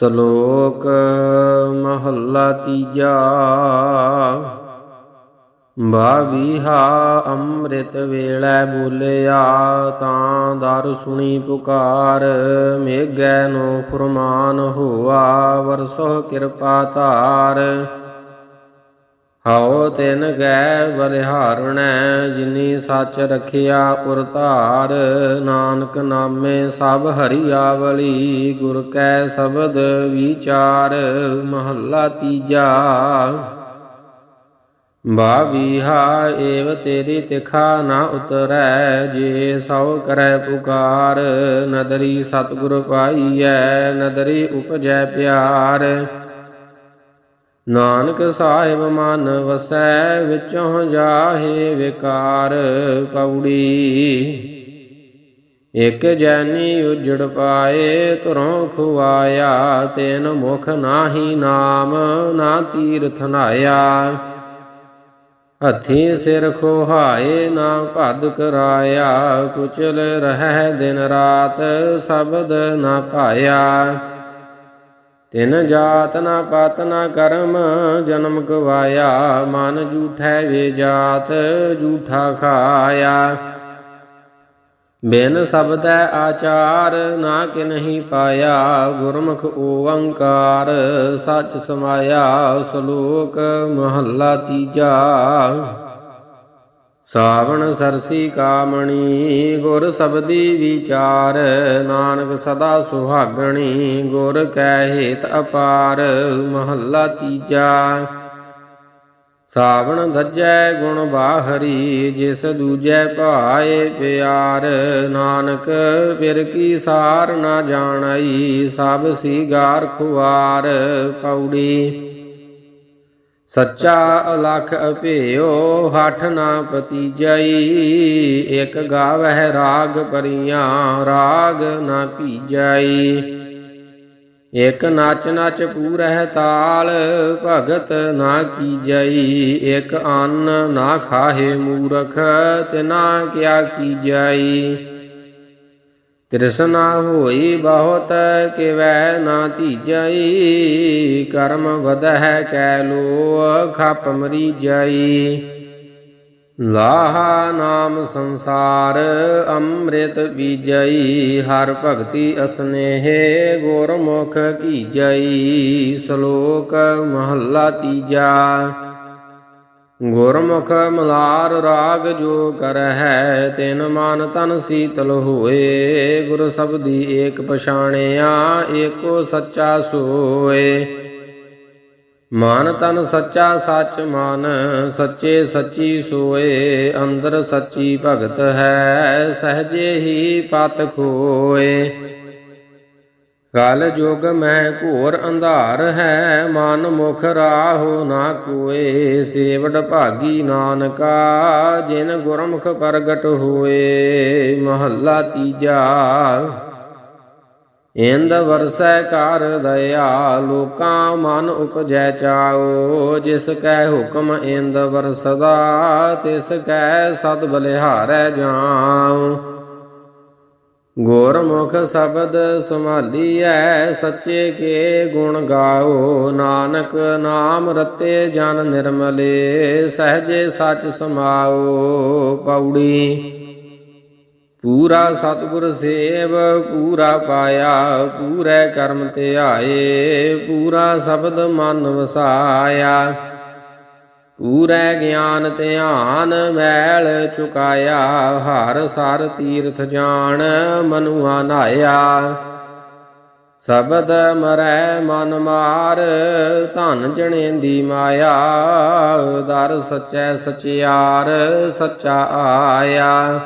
ਸ਼ਲੋਕ ਮਹੱਲਾ ਤੀਜਾ। ਬਾਵੀਹਾ, ਅੰਮ੍ਰਿਤ ਵੇਲੇ ਬੋਲਿਆ, ਤਾਂ ਦਰ ਸੁਣੀ ਪੁਕਾਰ, ਮੇਘੈ ਨੂੰ ਫਰਮਾਨ ਹੋਆ, ਵਰਸੋ ਕਿਰਪਾ ਧਾਰ। ਹਉ ਤਿਨ ਗੈ ਬਲਿਹਾਰਣੈ, ਜਿਨੀ ਸੱਚ ਰਖਿਆ ਪੁਰ ਧਾਰ, ਨਾਨਕ ਨਾਮੇ ਸਭ ਹਰਿਆਵਲੀ, ਗੁਰ ਕੈ ਸ਼ਬਦ ਵਿਚਾਰ, ਮਹੱਲਾ ਤੀਜਾ। ਬਾਵੀਹਾ ਏਵ ਤੇਰੀ ਤਿਖਾ ਨਾ ਉਤਰੈ, ਜੇ ਸਉ ਕਰੈ ਪੁਕਾਰ, ਨਦਰੀ ਸਤਿਗੁਰ ਪਾਈਐ, ਨਦਰੀ ਉਪਜੈ ਪਿਆਰ। ਨਾਨਕ ਸਾਹਿਬ ਮਨ ਵਸੈ ਵਿੱਚੋਂ ਜਾਹੇ ਵਿਕਾਰ ਪੌੜੀ ਇਕ ਜੈਨੀ ਉਜੜ ਪਾਏ, ਧਰੋਂ ਖੁਆਇਆ, ਤੈਨ ਮੁਖ ਨਾਹੀ ਨਾਮ, ਨਾ ਤੀਰਥ ਨਾਇਆ। ਹੱਥੀ ਸਿਰ ਖੋਹਾਏ, ਨਾ ਭਦ ਕਰਾਇਆ, ਕੁਚਲ ਰਹਿ ਦਿਨ ਰਾਤ, ਸ਼ਬਦ ਨਾ ਪਾਇਆ। ਤਿਨ ਜਾਤ ਨਾ ਪਾਤ ਨਾ ਕਰਮ, ਜਨਮ ਗਵਾਇਆ, ਮਨ ਝੂਠੈ ਵੇ ਜਾਤ, ਝੂਠਾ ਖਾਇਆ। ਬਿਨ ਸਬਦੈ ਆਚਾਰ, ਨਾ ਕਿ ਨਹੀਂ ਪਾਇਆ, ਗੁਰਮੁਖ ਓੰਕਾਰ, ਸੱਚ ਸਮਾਇਆ, ਸ਼ਲੋਕ ਮਹੱਲਾ ਤੀਜਾ। ਸਾਵਣ ਸਰਸੀ ਕਾਮਣੀ, ਗੁਰ ਸਬਦੀ ਵਿਚਾਰ, ਨਾਨਕ ਸਦਾ ਸੁਹਾਗਣੀ, ਗੁਰ ਕੈ ਹੇਤ ਅਪਾਰ, ਮਹੱਲਾ ਤੀਜਾ। ਸਾਵਣ ਧੱਜੈ ਗੁਣ ਬਾਹਰੀ, ਜਿਸ ਦੂਜੈ ਭਾਏ ਪਿਆਰ, ਨਾਨਕ ਪਿਰ ਕੀ ਸਾਰ ਨਾ ਜਾਣਈ, ਸਭ ਸੀਗਾਰ ਖੁਆਰ ਪੌੜੀ। ਸੱਚਾ ਅਲਖ ਅਭਿਓ ਹਠ ਨਾ ਪਤੀਜਈ ਇਕ ਗਾਵਹਿ ਰਾਗ ਪਰੀਆਂ, ਰਾਗ ਨਾ ਭੀਜਈ। ਇਕ ਨਚ ਨਚ ਪੂਰਹਿ ਤਾਲ, ਭਗਤ ਨਾ ਕੀਜਈ, ਇਕ ਅੰਨ ਨਾ ਖਾਹੇ ਮੂਰਖ, ਤਿਨਾ ਕਿਆ ਕੀਜਈ। ਤ੍ਰਿਸ਼ਨਾ ਹੋਈ ਬਹੁਤ ਕਿਵੈ ਨਾ ਧੀਜਈ, ਕਰਮ ਵਧਹਿ ਕੈ ਲੋ ਖਪ ਮਰੀ ਜਾਈ ਲਾਹਾ ਨਾਮ ਸੰਸਾਰ ਅੰਮ੍ਰਿਤ ਬੀਜਈ, ਹਰ ਭਗਤੀ ਅਸਨੇਹ ਗੁਰਮੁਖ ਕੀਜਈ, ਸ਼ਲੋਕ ਮਹੱਲਾ ਤੀਜਾ। ਗੁਰਮੁਖ ਮਲਾਰ ਰਾਗ ਜੋ ਕਰਹਿ, ਤਿਨ ਮਨ ਤਨ ਸੀਤਲ ਹੋਏ। ਗੁਰ ਸਬਦੀ ਏਕ ਪਛਾਣਿਆ, ਏਕੋ ਸੱਚਾ ਸੋਏ। ਮਨ ਤਨ ਸੱਚਾ ਸੱਚ ਮਨ, ਸੱਚੇ ਸੱਚੀ ਸੋਏ। ਅੰਦਰ ਸੱਚੀ ਭਗਤ ਹੈ, ਸਹਜੇ ਹੀ ਪਤ ਖੋਏ। ਕਲ ਜੁਗ ਮੈਂ ਘੋਰ ਅੰਧਾਰ ਹੈ, ਮਨ ਮੁਖ ਰਾਹੋ ਨਾ ਕੋਏ, ਸੇਵੜ ਭਾਗੀ ਨਾਨਕਾ, ਜਿਨ ਗੁਰਮੁਖ ਪ੍ਰਗਟ ਹੋਏ, ਮਹੱਲਾ ਤੀਜਾ। ਇੰਦ ਵਰਸੈ ਕਰ ਦਇਆ, ਲੋਕਾਂ ਮਨ ਉਪਜੈ ਚਾਓ ਜਿਸ ਕੈ ਹੁਕਮ ਇੰਦ ਵਰਸਦਾ, ਤਿਸ ਕੈ ਸਦ ਬਲਿਹਾਰੈ ਜਾਉ। ਗੁਰਮੁਖ ਸ਼ਬਦ ਸੰਭਾਲੀਐ ਸੱਚੇ ਕੇ ਗੁਣ ਗਾਓ, ਨਾਨਕ ਨਾਮ ਰਤੇ ਜਨ ਨਿਰਮਲੇ, ਸਹਜੇ ਸੱਚ ਸਮਾਓ ਪੌੜੀ। ਪੂਰਾ ਸਤਿਗੁਰ ਸੇਵ, ਪੂਰਾ ਪਾਇਆ, ਪੂਰੇ ਕਰਮ ਤੇ ਆਏ ਪੂਰਾ ਸ਼ਬਦ ਮਨ ਵਸਾਇਆ। ਪੂਰੇ ਗਿਆਨ ਧਿਆਨ ਮੈਲ ਚੁਕਾਇਆ, ਹਰ ਸਰ ਤੀਰਥ ਜਾਣ ਮਨੁਆ ਨਾਇਆ। ਸ਼ਬਦ ਮਰੈ ਮਨ ਮਾਰ, ਧਨ ਜਣੇ ਦੀ ਮਾਇਆ, ਦਰ ਸਚੈ ਸਚਿਆਰ ਸੱਚਾ ਆਇਆ।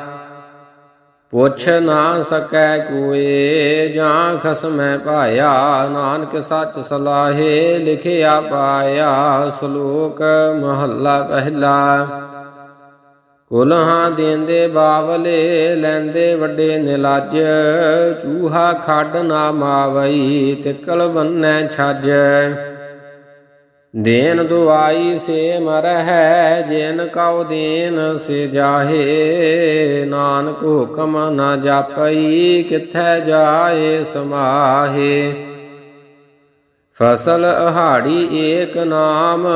ਪੁੱਛ ਨਾ ਸਕੈ ਕੋਏ, ਜਾਂ ਖਸਮੈ ਪਾਇਆ ਨਾਨਕ ਸੱਚ ਸਲਾਹੇ ਲਿਖਿਆ ਪਾਇਆ। ਸ਼ਲੋਕ ਮਹੱਲਾ ਪਹਿਲਾ। ਕੁਲਹਾਂ ਦੇਂਦੇ ਬਾਵਲੇ, ਲੈਂਦੇ ਵੱਡੇ ਨਿਲਾਜ। ਚੂਹਾ ਖੱਡ ਨਾ ਮਾਵਈ, ਤਿਕਲ ਬੰਨੈ ਛੱਜ। ਦੇਨ ਦੁਆਈ ਸੇ ਮਰਹਿ, ਜਿਨ ਕਉ ਦੇਨ ਸੇ ਜਾਹੇ। ਨਾਨਕ ਹੁਕਮ ਨਾ ਜਾਪਈ, ਕਿਥੈ ਜਾਏ ਸਮਾਹੇ। ਫਸਲ ਅਹਾੜੀ ਏਕ ਨਾਮ,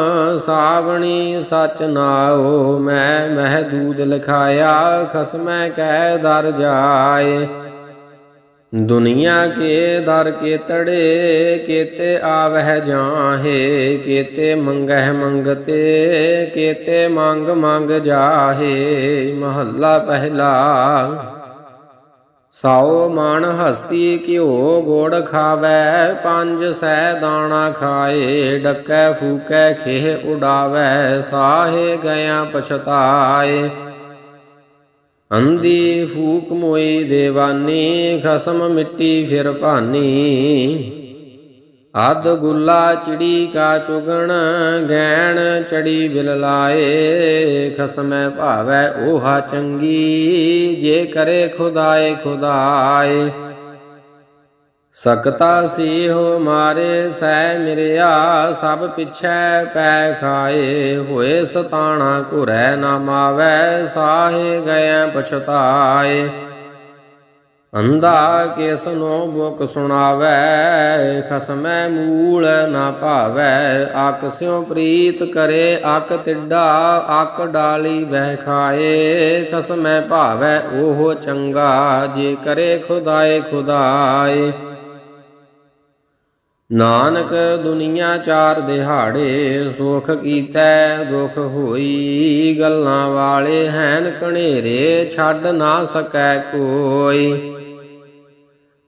ਸਾਵਣੀ ਸਚ ਨਾਓ ਮੈਂ ਮਹਿ ਦੂਦ ਲਖਾਇਆ, ਖਸਮੈ ਕਹਿ ਦਰ ਜਾਏ। ਦੁਨੀਆ ਕੇ ਦਰ ਕੇ ਤੜੇ, ਕੇਤੇ ਆਵਹਿ ਜਾਹੇ, ਕੇਤੇ ਮੰਗਹਿ ਮੰਗਤੇ, ਕੇਤੇ ਮੰਗ ਮੰਗ ਜਾਹੇ। ਮਹੱਲਾ ਪਹਿਲਾ। ਸੌ ਮਣ ਹਸਤੀ ਘਿਓ ਗੋੜ ਖਾਵੈ, ਪੰਜ ਸੈ ਦਾਣਾ ਖਾਏ, ਡੱਕੈ ਫੂਕੈ ਖੇਹ ਉਡਾਵੈ, ਸਾਹੇ ਗਿਆ ਪਛਤਾਏ। ਅੰਦੀ ਫੂਕ ਮੋਈ ਦੇਵਾਨੀ, ਖਸਮ ਮਿੱਟੀ ਫਿਰ ਭਾਨੀ। ਅਦ ਗੁੱਲਾ ਚਿੜੀ ਕਾ ਚੁਗਣ ਗੈਣ ਚੜੀ ਬਿਲ ਲਾਏ। ਖਸਮੈ ਭਾਵੈ ਓਹਾ ਚੰਗੀ, ਜੇ ਕਰੇ ਖੁਦਾਏ ਖੁਦਾਏ। ਸਕਤਾ ਸੀ ਹੋ ਮਾਰੇ ਸੈ ਮਿਰਿਆ, ਸਭ ਪਿਛੈ ਪੈ ਖਾਏ। ਹੋਏ ਸਤਾਣਾ ਘੁਰੈ ਨਾ ਮਾਵੈ, ਸਾਹੇ ਗਏ ਪਛਤਾਏ। ਅੰਧਾ ਕਿਸ ਨੋ ਬੁਕ ਸੁਣਾਵੈ, ਖਸਮੈ ਮੂਲ ਨਾ ਭਾਵੈ। ਆਕ ਸਿਉ ਪ੍ਰੀਤ ਕਰੇ ਅਕ ਤਿੱਡਾ ਅਕ ਡਾਲੀ ਬਹਿ ਖਾਏ। ਖਸਮੈ ਭਾਵੈ, ਉਹ ਚੰਗਾ, ਜੇ ਕਰੇ ਖੁਦਾਏ ਖੁਦਾਏ। ਨਾਨਕ ਦੁਨੀਆ ਚਾਰ ਦਿਹਾੜੇ ਸੁਖ ਕੀਤੈ, ਦੁਖ ਹੋਈ ਗੱਲਾਂ ਵਾਲੇ ਹੈਨ ਕਣੇਰੇ ਛੱਡ ਨਾ ਸਕੈ ਕੋਈ।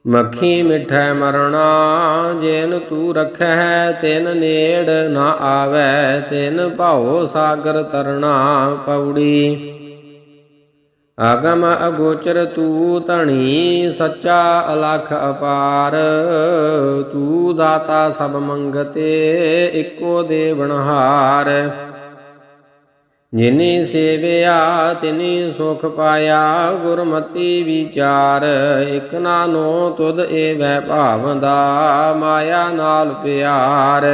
ਮੱਖੀ ਮਿਠੈ ਮਰਣਾ, ਜੇਨ ਤੂੰ ਰਖੈ ਤਿਨ ਨੇੜ ਨਾ ਆਵੈ, ਤਿਨ ਭਾਉ ਸਾਗਰ ਤਰਣਾ, ਪੌੜੀ। ਆਗਮ ਅਗੋਚਰ ਤੂ ਧਣੀ, ਸੱਚਾ ਅਲਖ ਅਪਾਰ। ਤੂ ਦਾਤਾ ਸਭ ਮੰਗਤੇ, ਇੱਕੋ ਬਣਹਾਰ ਜਿਨੀ ਸੇਵਿਆ, ਤਿਨੀ ਸੁਖ ਪਾਇਆ, ਗੁਰਮਤੀ ਵਿਚਾਰ। ਇਕ ਨਾਨੋ ਤੁਧ ਭਾਵ ਦਾ, ਮਾਇਆ ਨਾਲ ਪਿਆਰ।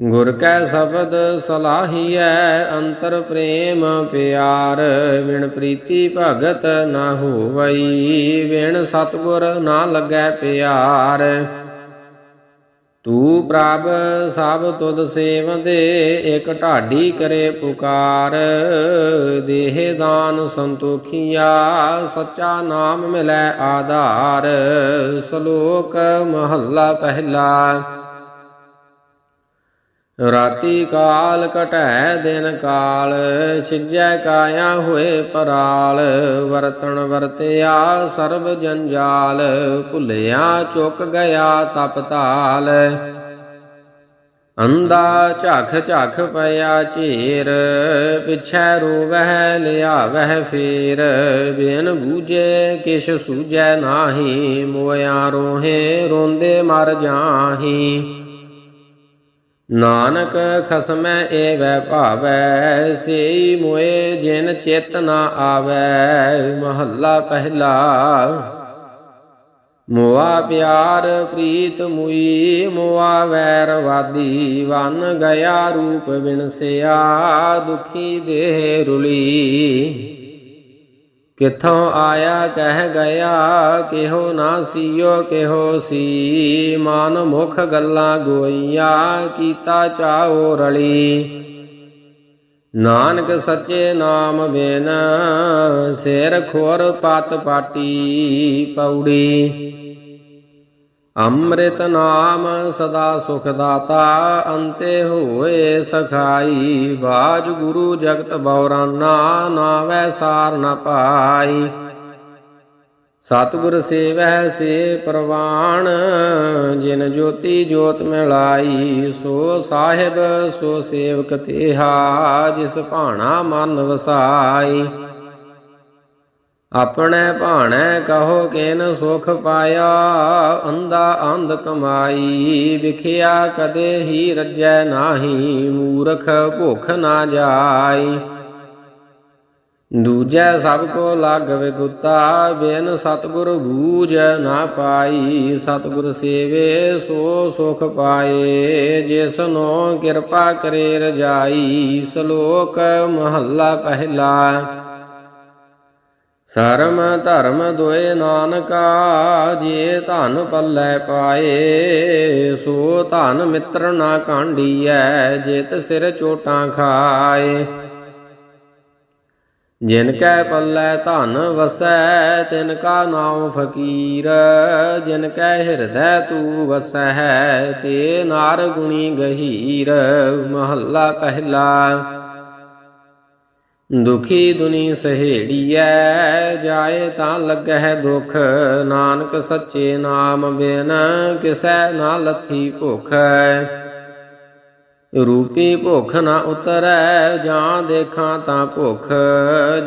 ਗੁਰ ਕੈ ਸ਼ਬਦ ਸਲਾਹੀਐ, ਅੰਤਰ ਪ੍ਰੇਮ ਪਿਆਰ। ਵਿਣ ਪ੍ਰੀਤੀ ਭਗਤ ਨਾ ਹੋਵਈ ਵਿਣ ਸਤਗੁਰ ਨਾ ਲੱਗੈ ਪਿਆਰ। ਤੂ ਪ੍ਰਭ ਸਭ ਤੁਧ ਸੇਵਦੇ, ਇਕ ਢਾਡੀ ਕਰੇ ਪੁਕਾਰ। ਦੇਹ ਦਾਨ ਸੰਤੋਖੀਆ, ਸੱਚਾ ਨਾਮ ਮਿਲੈ ਆਧਾਰ। ਸ਼ਲੋਕ ਮਹੱਲਾ ਪਹਿਲਾ। ਰਾਤੀ ਕਾਲ ਕਟੈ ਦਿਨ ਕਾਲ, ਛਿਜੈ ਕਾਇਆ ਹੋਏ ਪਰਾਲ, ਵਰਤਣ ਵਰਤਿਆ ਸਰਬ ਜੰਜਾਲ, ਭੁੱਲਿਆ ਚੁੱਕ ਗਿਆ ਤਪ ਤਾਲ। ਅੰਦਾ ਝਖ ਝਖ ਪਿਆ ਝੇਰ ਪਿਛੈ ਰੋਵਹਿ ਲਿਆਵਹਿ ਫੇਰ, ਬਿਨ ਬੂਝੇ ਕਿਛ ਸੂਝੈ ਨਾਹੀ, ਮੋਇਆ ਰੋਹੇ ਰੋਂਦੇ ਮਰ ਜਾਹੀ। ਨਾਨਕ ਖਸਮੈ ਏਵੈ ਭਾਵੈ, ਸੇਈ ਮੋਏ ਜਿਨ ਚਿਤ ਨਾ ਆਵੈ, ਮਹੱਲਾ ਪਹਿਲਾ। ਮੋਆ ਪਿਆਰ ਪ੍ਰੀਤ ਮੁਈ, ਮੋਆ ਵੈਰ ਵਾਦੀ, ਵਨ ਗਿਆ ਰੂਪ ਵਿਣਸਿਆ ਦੁਖੀ ਦੇਹ ਰੁਲੀ। ਕਿਥੋਂ ਆਇਆ ਕਹਿ ਗਿਆ, ਕਿਹੋ ਨਾ ਸੀਓ, ਕਿਹੋ ਸੀ। ਮਨ ਮੁਖ ਗੱਲਾਂ ਗੋਈਆਂ, ਕੀਤਾ ਚਾਓ ਰਲੀ। ਨਾਨਕ ਸੱਚੇ ਨਾਮ ਬਿਨ ਸਿਰ ਖੋਰ ਪਤ ਪਾਟੀ ਪੌੜੀ। ਅੰਮ੍ਰਿਤ ਨਾਮ ਸਦਾ ਸੁਖ ਦਾਤਾ ਅੰਤੇ ਹੋਏ ਸਖਾਈ। ਬਾਜ ਗੁਰੂ ਜਗਤ ਬੌਰਾਨਾ, ਨਾਵੈ ਸਾਰ ਨ ਪਾਈ। ਸਤਿਗੁਰ ਸੇਵੈ ਸੇ ਪ੍ਰਵਾਣ ਜਿਨ ਜੋਤੀ ਜੋਤ ਮਿਲਾਈ। ਸੋ ਸਾਹਿਬ, ਸੋ ਸੇਵਕ ਤੇਹਾ ਜਿਸ ਭਾਣਾ ਮਨ ਵਸਾਈ। ਆਪਣੇ ਭਾਣੇ ਕਹੋ ਕਿਨ ਸੁਖ ਪਾਇਆ ਅੰਦਾ ਅੰਧ ਕਮਾਈ, ਵਿਖਿਆ ਕਦੇ ਹੀ ਰੱਜੈ ਨਾਹੀ, ਮੂਰਖ ਭੁਖ ਨਾ ਜਾਈ। ਦੂਜੈ ਸਭ ਕੋ ਲਾਗ ਵਿਗੁਤਾ, ਬਿਨ ਸਤਗੁਰ ਬੂਝ ਨਾ ਪਾਈ। ਸਤਗੁਰ ਸੇਵੇ ਸੋ ਸੁਖ ਪਾਏ ਜਿਸਨੋ ਕਿਰਪਾ ਕਰੇ ਰਜਾਈ। ਸ਼ਲੋਕ ਮਹੱਲਾ ਪਹਿਲਾ। ਸਰਮ ਧਰਮ ਦੋਏ ਨਾਨਕਾ, ਜੇ ਧਨ ਪੱਲੇ ਪਾਏ, ਸੋ ਧਨ ਮਿੱਤਰ ਨਾ ਕਾਂਡੀਐ ਜਿਤ ਸਿਰ ਚੋਟਾਂ ਖਾਏ। ਜਿਨ ਕੈ ਪੱਲੇ ਧਨ ਵਸੈ, ਤਿਨ ਕਾ ਨਾਮ ਫਕੀਰ। ਜਿਨ ਕੈ ਹਿਰਦੈ ਤੂ ਵਸੈ ਤੇ ਨਾਰ ਗੁਣੀ ਗਹੀਰ। ਮਹੱਲਾ ਪਹਿਲਾ ਦੁਖੀ ਦੁਨੀ ਸਹੇੜੀਐ, ਜਾਏ ਤਾਂ ਲੱਗਹਿ ਦੁਖ। ਨਾਨਕ ਸੱਚੇ ਨਾਮ ਬਿਨ ਕਿਸੈ ਨਾ ਲੱਥੀ ਭੁਖ। ਰੂਪੀ ਭੁਖ ਨਾ ਉਤਰੈ, ਜਾਂ ਦੇਖਾਂ ਤਾਂ ਭੁਖ।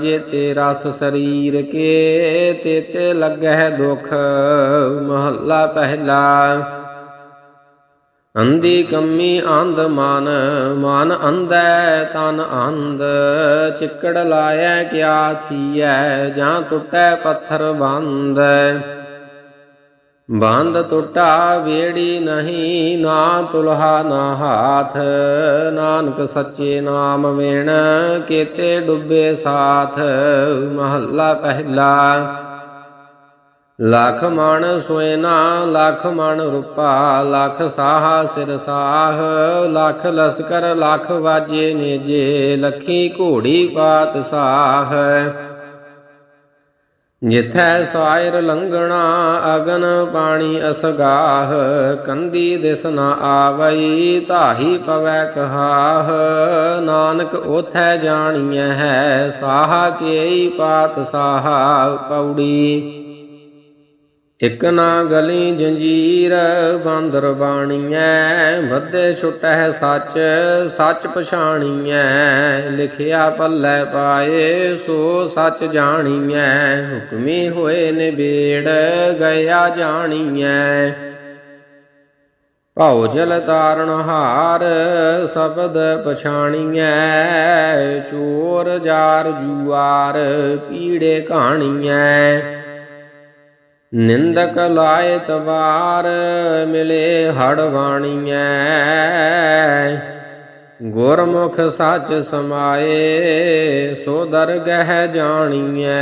ਜੇ ਤੇ ਰਸ ਸਰੀਰ ਕੇ, ਤੇ ਤੇਤੇ ਲੱਗਹਿ ਦੁਖ। ਮਹੱਲਾ ਪਹਿਲਾ। ਅੰਧੀ ਕੰਮੀ ਅੰਧ ਮਨ ਮਨ ਅੰਧੈ ਤਨ ਅੰਧ। ਚਿੱਕੜ ਲਾਇਐ ਕਿਆ ਥੀਐ, ਜਾਂ ਟੁੱਟੈ ਪੱਥਰ ਬੰਦ ਬੰਦ ਟੁੱਟਾ ਵੇੜੀ ਨਹੀਂ, ਨਾ ਤੁਲਹਾ ਨਾ ਹਾਥ। ਨਾਨਕ ਸੱਚੇ ਨਾਮ ਵੇਣ, ਕੇਤੇ ਡੁੱਬੇ ਸਾਥ। ਮਹੱਲਾ ਪਹਿਲਾ ਲਖ ਮਣ ਸੋਇਨਾ ਲਖ ਮਣ ਰੂਪਾ, ਲਖ ਸਾਹਾ ਸਿਰ ਸਾਹ, ਲਖ ਲਸਕਰ, ਲਖ ਵਾਜੇ ਨੇਜੇ ਲਖੀ ਘੋੜੀ ਪਾਤ ਸਾਹ। ਜਿਥੈ ਸਾਇਰ ਲੰਗਣਾ ਅਗਨ ਪਾਣੀ ਅਸਗਾਹ, ਕੰਦੀ ਦਿਸ ਨਾ ਆਵਈ, ਧਾਹੀ ਪਵੈ ਕਹਾਹ। ਨਾਨਕ ਉਥੈ ਜਾਣੀਐ ਹੈ, ਸਾਹਾ ਕੇਈ ਪਾਤ ਸਾਹਾ, ਪੌੜੀ। ਇਕ ਨਾ ਗਲੀ ਜੰਜੀਰ, ਬਾਂਦਰ ਬਾਣੀਐ ਬੱਧੇ ਛੁਟੈ ਸੱਚ ਸੱਚ ਪਛਾਣੀਐ, ਲਿਖਿਆ ਪੱਲੇ ਪਾਏ, ਸੋ ਸੱਚ ਜਾਣੀਐ, ਹੁਕਮੀ ਹੋਏ ਨਿਬੇੜ, ਗਿਆ ਜਾਣੀਐ। ਭਾਉ ਜਲ ਤਾਰਨ ਹਾਰ, ਸ਼ਬਦ ਪਛਾਣੀਐ, ਚੋਰ ਜਾਰ ਜੁਆਰ, ਪੀੜੇ ਕਹਾਣੀਐ ਨਿੰਦਕ ਲਾਏ ਤਵਾਰ ਮਿਲੇ ਹੜ ਵਾਣੀਐ। ਗੁਰਮੁਖ ਸੱਚ ਸਮਾਏ ਸੋ ਦਰਗਹਿ ਜਾਣੀਐ।